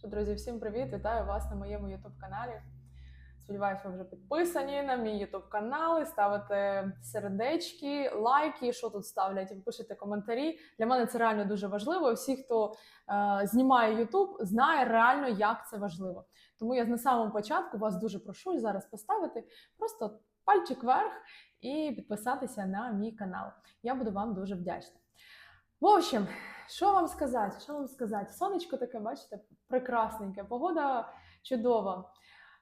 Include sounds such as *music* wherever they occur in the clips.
Що, друзі, всім привіт! Вітаю вас на моєму youtube каналі. Сподіваюсь, ви вже підписані на мій youtube канал, і ставите сердечки, лайки, що тут ставлять, і пишете коментарі. Для мене це реально дуже важливо. Всі, хто е, знімає YouTube, знає реально, як це важливо. Тому я на самому початку вас дуже прошу зараз поставити просто пальчик вверх і підписатися на мій канал. Я буду вам дуже вдячна. В общем, що вам сказати? Що вам сказати? Сонечко таке, бачите, прекрасненьке, погода чудова.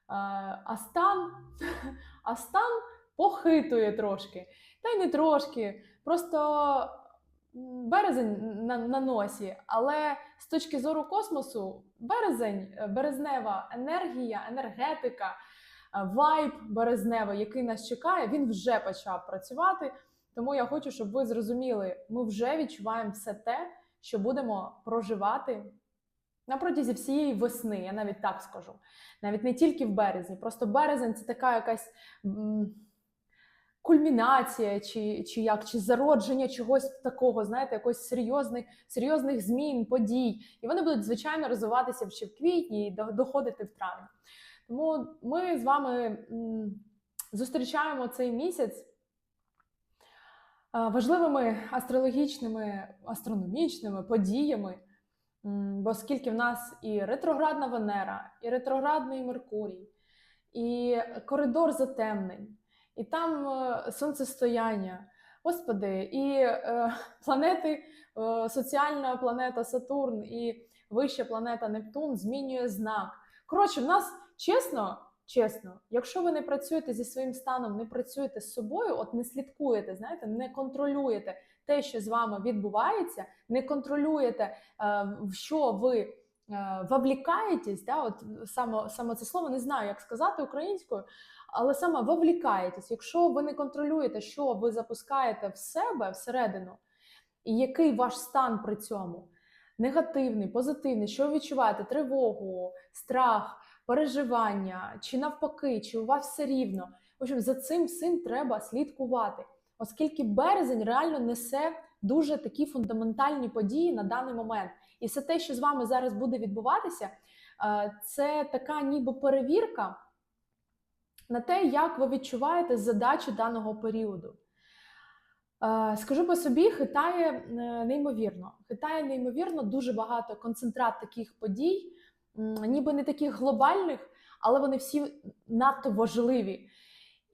А, а стан, *laughs* а стан похитує трошки. Та й не трошки. Просто березень на, на носі. Але з точки зору космосу, березень, е, березнева енергія, енергетика, е, вайб березневий, який нас чекає, він вже почав працювати. Тому я хочу, щоб ви зрозуміли, ми вже відчуваємо все те, що будемо проживати на протязі всієї весни, я навіть так скажу. Навіть не тільки в березні. Просто березень це така якась кульмінація, чи, чи як, чи зародження чогось такого, знаєте, якось серйозних, серйозних змін, подій. І вони будуть, звичайно, розвиватися ще в квітні і доходити в травні. Тому ми з вами зустрічаємо цей місяць важливими астрологічними, астрономічними подіями. Бо оскільки в нас і ретроградна Венера, і ретроградний Меркурій, і коридор затемнень, і там е, сонцестояння, господи, і е, планети, е, соціальна планета Сатурн і вища планета Нептун змінює знак. Коротше, в нас чесно, чесно, якщо ви не працюєте зі своїм станом, не працюєте з собою, от не слідкуєте, знаєте, не контролюєте те, що з вами відбувається, не контролюєте, е, в що ви е, вовлікаєтесь, да, от саме, саме це слово не знаю, як сказати українською, але саме вовлікаєтесь. Якщо ви не контролюєте, що ви запускаєте в себе всередину, і який ваш стан при цьому негативний, позитивний, що ви відчуваєте тривогу, страх, переживання, чи навпаки, чи у вас все рівно. В общем, за цим всім треба слідкувати, оскільки березень реально несе дуже такі фундаментальні події на даний момент. І все те, що з вами зараз буде відбуватися, е, це така ніби перевірка на те, як ви відчуваєте задачу даного періоду. Е, Скажу по собі, хитає е, неймовірно. Хитає неймовірно дуже багато концентрат таких подій, ніби не таких глобальних, але вони всі надто важливі.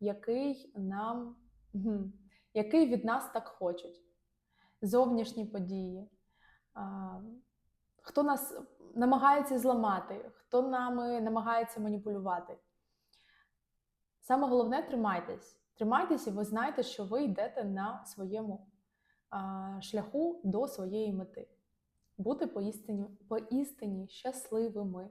який нам який від нас так хочуть. Зовнішні події. Хто нас намагається зламати, хто нами намагається маніпулювати. Саме головне тримайтесь. Тримайтесь, і ви знаєте, що ви йдете на своєму шляху до своєї мети. Бути поістині, поістині щасливими.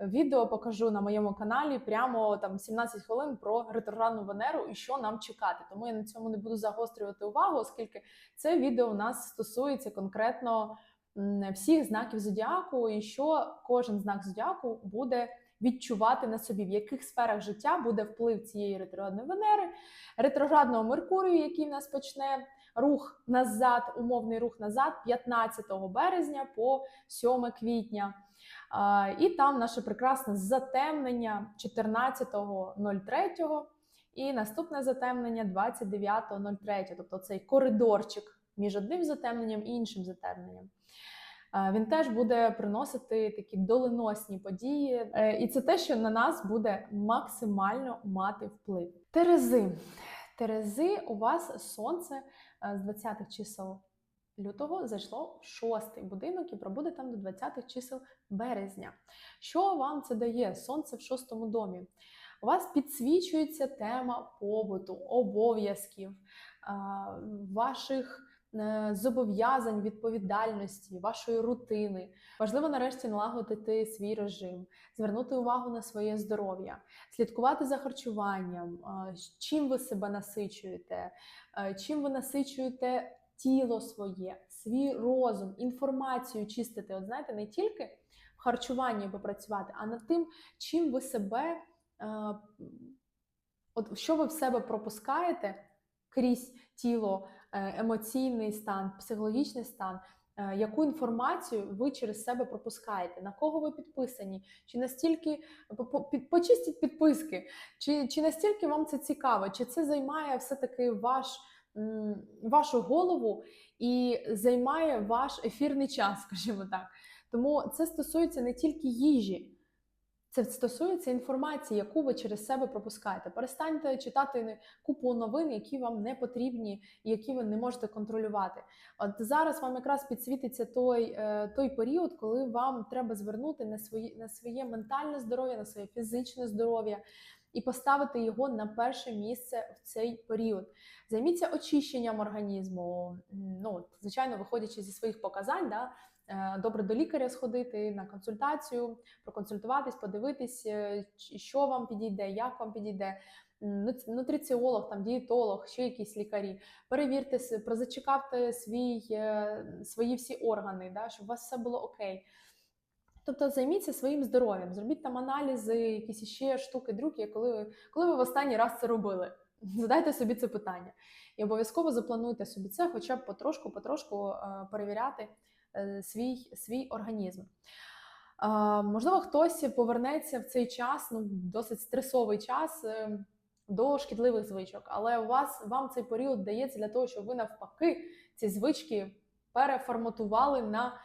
відео покажу на моєму каналі прямо там 17 хвилин про ретроградну Венеру і що нам чекати. Тому я на цьому не буду загострювати увагу, оскільки це відео у нас стосується конкретно всіх знаків зодіаку, і що кожен знак зодіаку буде відчувати на собі, в яких сферах життя буде вплив цієї ретроградної Венери, ретроградного Меркурію, який в нас почне рух назад, умовний рух назад 15 березня по 7 квітня. І там наше прекрасне затемнення 14.03 і наступне затемнення 29.03, тобто цей коридорчик між одним затемненням і іншим затемненням. Він теж буде приносити такі доленосні події, Е, і це те, що на нас буде максимально мати вплив. Терези. Терези, у вас сонце е, з 20-х чисел лютого зайшло в шостий будинок і пробуде там до 20-х чисел березня. Що вам це дає? Сонце в шостому домі. У вас підсвічується тема побуту, обов'язків, ваших е, зобов'язань, відповідальності, вашої рутини. Важливо нарешті налагодити свій режим, звернути увагу на своє здоров'я, слідкувати за харчуванням, чим ви себе насичуєте, е, чим ви насичуєте тіло своє, свій розум, інформацію чистити. От знаєте, не тільки в харчуванні попрацювати, а над тим, чим ви себе, е, от що ви в себе пропускаєте крізь тіло, е, емоційний стан, психологічний стан. е, Яку інформацію ви через себе пропускаєте? На кого ви підписані? Чи настільки почистіть підписки? Чи, чи настільки вам це цікаво? Чи це займає все-таки ваш, вашу голову і займає ваш ефірний час, *laughs* скажімо так? Тому це стосується не тільки їжі, це стосується інформації, яку ви через себе пропускаєте. Перестаньте читати купу новин, які вам не потрібні які ви не можете контролювати. От зараз вам якраз підсвітиться той, е, той період, коли вам треба звернути на своє, на своє ментальне здоров'я, на своє фізичне здоров'я і поставити його на перше місце в цей період. Займіться очищенням організму. Ну, звичайно, виходячи зі своїх показань, да, е, добре до лікаря сходити на консультацію, проконсультуватись, подивитись, е, що вам підійде, як вам підійде. Нутриціолог, там дієтолог, ще якісь лікарі. Перевірте, прозачекавте свій, е, свої всі органи, да, щоб у вас все було окей. Тобто займіться своїм здоров'ям, зробіть там аналізи, якісь ще штуки, друки, коли коли ви в останній раз це робили. *laughs* Задайте собі це питання. І обов'язково заплануйте собі це, хоча б потрошку, потрошку е, перевіряти е, свій, свій організм. Можливо, хтось повернеться в цей час, ну, досить стресовий час. е, До шкідливих звичок, але у вас вам цей період дається для того, щоб ви навпаки ці звички переформатували на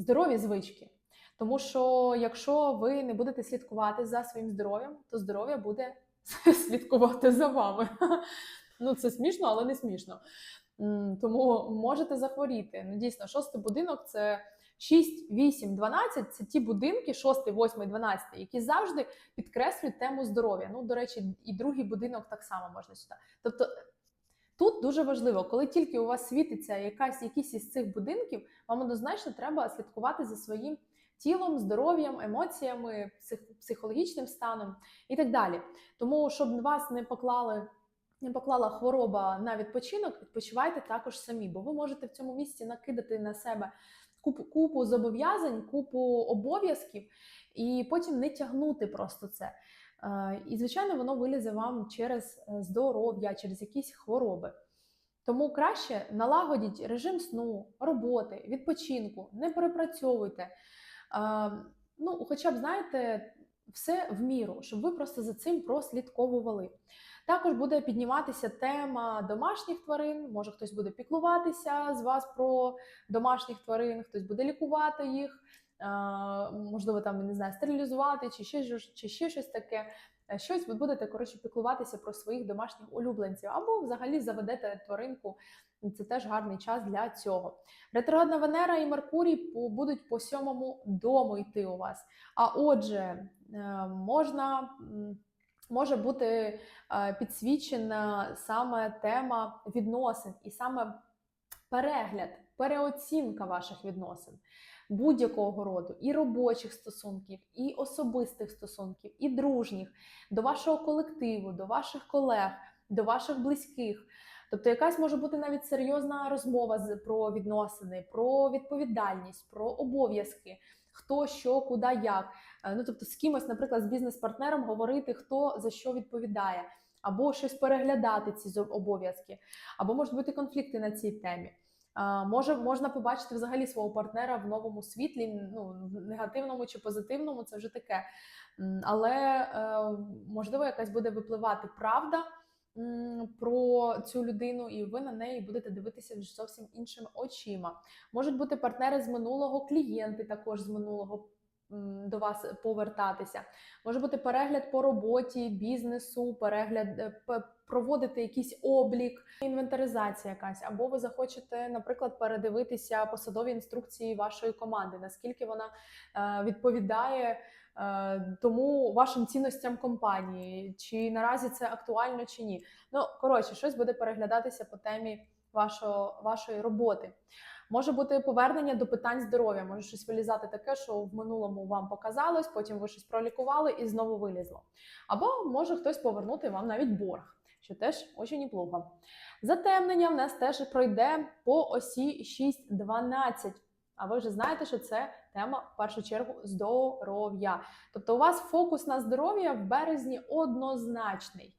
здорові звички. Тому що якщо ви не будете слідкувати за своїм здоров'ям, то здоров'я буде *laughs* слідкувати за вами. *laughs* Ну, це смішно, але не смішно. Тому можете захворіти. Ну, дійсно, шостий будинок це 6, 8, 12 це ті будинки, 6, 8, 12, які завжди підкреслюють тему здоров'я. Ну, до речі, і другий будинок так само можна сюди. Тобто тут дуже важливо, коли тільки у вас світиться якась, якийсь із цих будинків, вам однозначно треба слідкувати за своїм тілом, здоров'ям, емоціями, псих, психологічним станом і так далі. Тому, щоб вас не поклали. Не поклала хвороба на відпочинок, відпочивайте також самі, бо ви можете в цьому місці накидати на себе купу, купу зобов'язань, купу обов'язків, і потім не тягнути просто це. Е, І, звичайно, воно вилізе вам через е, здоров'я, через якісь хвороби. Тому краще налагодіть режим сну, роботи, відпочинку, не перепрацьовуйте. Е, Ну, хоча б знаєте, все в міру, щоб ви просто за цим прослідковували. Також буде підніматися тема домашніх тварин. Може, хтось буде піклуватися з вас про домашніх тварин, хтось буде лікувати їх. Можливо, там не знаю, стерилізувати чи ще, чи ще щось таке. Е, Щось ви будете коротше піклуватися про своїх домашніх улюбленців, або взагалі заведете тваринку. Це теж гарний час для цього. Ретроградна Венера і Меркурій будуть по сьомому дому йти у вас. А отже, е, можна. Може бути е, підсвічена саме тема відносин і саме перегляд, переоцінка ваших відносин будь-якого роду, і робочих стосунків, і особистих стосунків, і дружніх, до вашого колективу, до ваших колег, до ваших близьких. Тобто, якась може бути навіть серйозна розмова про відносини, про відповідальність, про обов'язки, хто що, куди, як. Е, Ну тобто, з кимось, наприклад, з бізнес-партнером говорити, хто за що відповідає, або щось переглядати ці обов'язки, або можуть бути конфлікти на цій темі. Може, можна побачити взагалі свого партнера в новому світлі, ну в негативному чи позитивному, це вже таке. Але е, можливо, якась буде випливати правда про цю людину, і ви на неї будете дивитися вже зовсім іншими очима. Можуть бути партнери з минулого, клієнти також з минулого до вас повертатися. Може бути перегляд по роботі, бізнесу, перегляд е, проводити якийсь облік, інвентаризація якась, або ви захочете, наприклад, передивитися посадові інструкції вашої команди, наскільки вона е, відповідає е, тому вашим цінностям компанії, чи наразі це актуально чи ні. Ну коротше, щось буде переглядатися по темі вашого, вашої роботи. Може бути повернення до питань здоров'я, може щось вилізати таке, що в минулому вам показалось, потім ви щось пролікували і знову вилізло. Або може хтось повернути вам навіть борг, що теж дуже неплохо. Затемнення в нас теж пройде по осі 6-12. А ви вже знаєте, що це тема в першу чергу здоров'я. Тобто, у вас фокус на здоров'я в березні однозначний.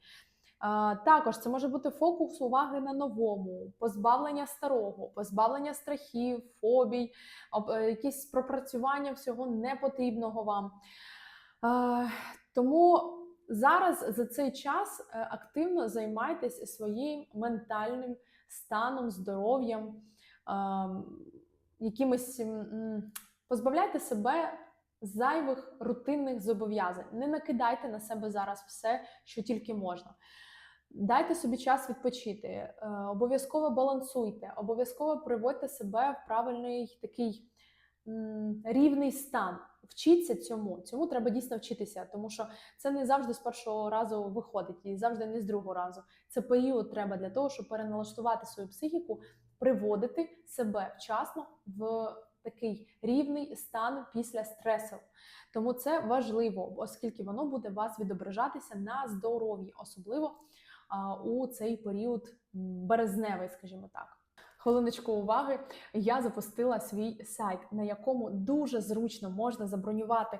Також це може бути фокус уваги на новому, позбавлення старого, позбавлення страхів, фобій, е, якісь пропрацювання всього непотрібного вам. Тому зараз за цей час е, активно займайтесь своїм ментальним станом, здоров'ям, якимось м, м, позбавляйте себе зайвих рутинних зобов'язань. Не накидайте на себе зараз все, що тільки можна. Дайте собі час відпочити, е, обов'язково балансуйте, обов'язково приводьте себе в правильний такий рівний стан. Вчіться цьому. Цьому треба дійсно вчитися, тому що це не завжди з першого разу виходить, і завжди не з другого разу. Це період треба для того, щоб переналаштувати свою психіку, приводити себе вчасно в такий рівний стан після стресу. Тому це важливо, оскільки воно буде вас відображатися на здоров'ї, особливо у цей період березневий, скажімо так. Хвилиночку уваги. Я запустила свій сайт, на якому дуже зручно можна забронювати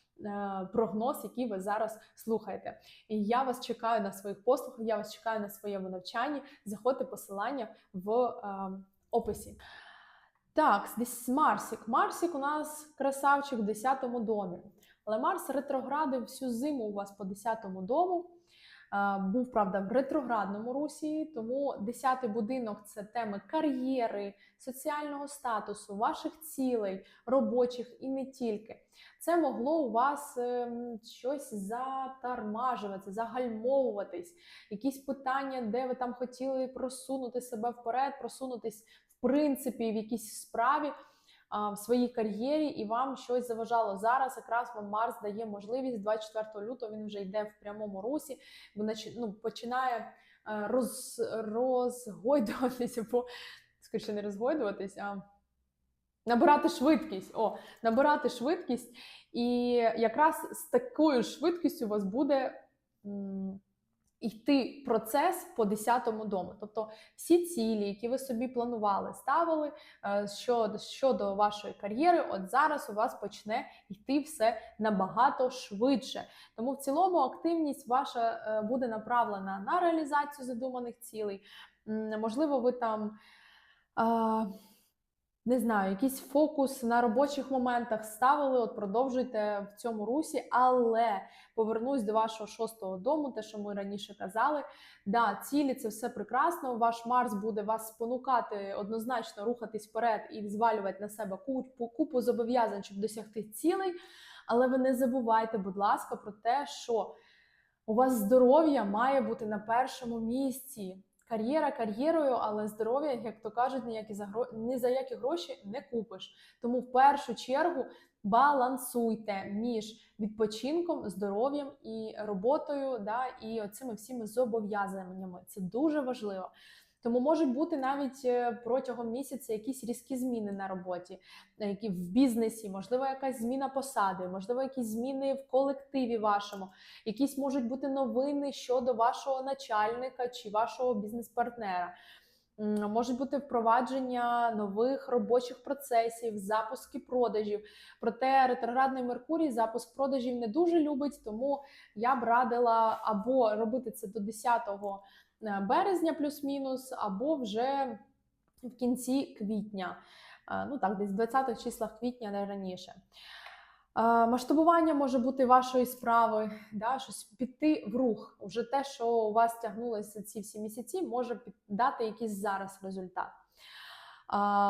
прогноз, який ви зараз слухаєте. І я вас чекаю на своїх послугах, я вас чекаю на своєму навчанні. Заходьте посилання в е, описі. Так, десь Марсік. Марсік у нас красавчик в 10-му домі. Але Марс ретроградив всю зиму у вас по 10-му дому. Е, Був, правда, в ретроградному русі, тому 10-й будинок це теми кар'єри, соціального статусу, ваших цілей, робочих і не тільки. Це могло у вас ем, щось затармажуватися, загальмовуватись, якісь питання, де ви там хотіли просунути себе вперед, просунутись в принципі в якійсь справі. В своїй кар'єрі і вам щось заважало зараз. Якраз вам Марс дає можливість 24 лютого. Він вже йде в прямому русі, бо ну, починає е, роз, розгойдуватись, або скоріше не розгойдуватись, а набирати швидкість. О, набирати швидкість, і якраз з такою швидкістю у вас буде. Йти процес по 10-му дому, тобто всі цілі, які ви собі планували, ставили е, щодо, щодо вашої кар'єри, от зараз у вас почне йти все набагато швидше. Тому в цілому активність ваша е, буде направлена на реалізацію задуманих цілей. Можливо, ви там. Не знаю, якийсь фокус на робочих моментах ставили, от продовжуйте в цьому русі, але повернусь до вашого шостого дому, те, що ми раніше казали. Да, цілі це все прекрасно. Ваш Марс буде вас спонукати однозначно рухатись вперед і звалювати на себе купу, купу зобов'язань, щоб досягти цілей. Але ви не забувайте, будь ласка, про те, що у вас здоров'я має бути на першому місці. Кар'єра кар'єрою, але здоров'я, як то кажуть, ніякі за гро... ні за які гроші не купиш. Тому в першу чергу балансуйте між відпочинком, здоров'ям і роботою, да, і оцими всіми зобов'язаннями. Це дуже важливо. Тому можуть бути навіть е, протягом місяця якісь різкі зміни на роботі, е, які в бізнесі, можливо, якась зміна посади, можливо, якісь зміни в колективі вашому, якісь можуть бути новини щодо вашого начальника чи вашого бізнес-партнера. Можуть бути впровадження нових робочих процесів, запуски продажів. Проте ретроградний Меркурій запуск продажів не дуже любить, тому я б радила або робити це до 10 е, березня, плюс-мінус, або вже в кінці квітня. Е, Ну так, десь в 20-х числах квітня, не раніше. Е, Масштабування може бути вашої справи, да, щось піти в рух. Вже те, що у вас тягнулося ці всі місяці, може дати якийсь зараз результат.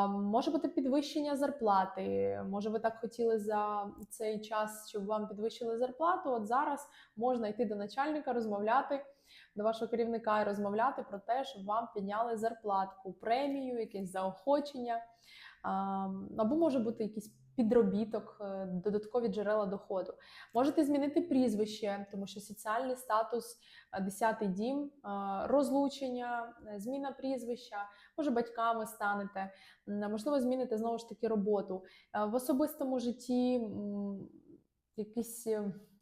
Може бути підвищення зарплати. Може, ви так хотіли за цей час, щоб вам підвищили зарплату. От зараз можна йти до начальника, розмовляти до вашого керівника і розмовляти про те, щоб вам підняли зарплатку, премію, якесь заохочення. Або може бути якийсь підробіток, е, додаткові джерела доходу. Можете змінити прізвище, тому що соціальний статус, е, 10-й дім, е, розлучення, зміна прізвища, може батьками станете, можливо, зміните знову ж таки роботу. В особистому житті якісь,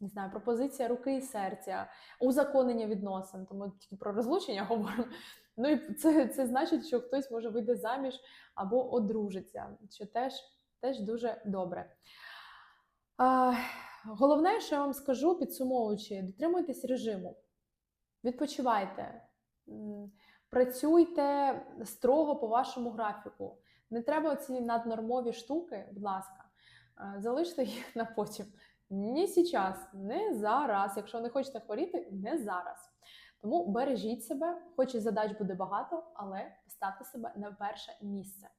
не знаю, пропозиція руки і серця, узаконення відносин, тому тільки про розлучення *laughs* говоримо. Ну і це, це значить, що хтось може вийде заміж або одружиться, що теж, теж дуже добре. А, головне, що я вам скажу, підсумовуючи, дотримуйтесь режиму, відпочивайте, працюйте строго по вашому графіку. Не треба ці наднормові штуки, будь ласка, залиште їх на потім. Ні зараз, не зараз. Якщо не хочете хворіти, не зараз. Тому бережіть себе, хоч і задач буде багато, але ставте себе на перше місце.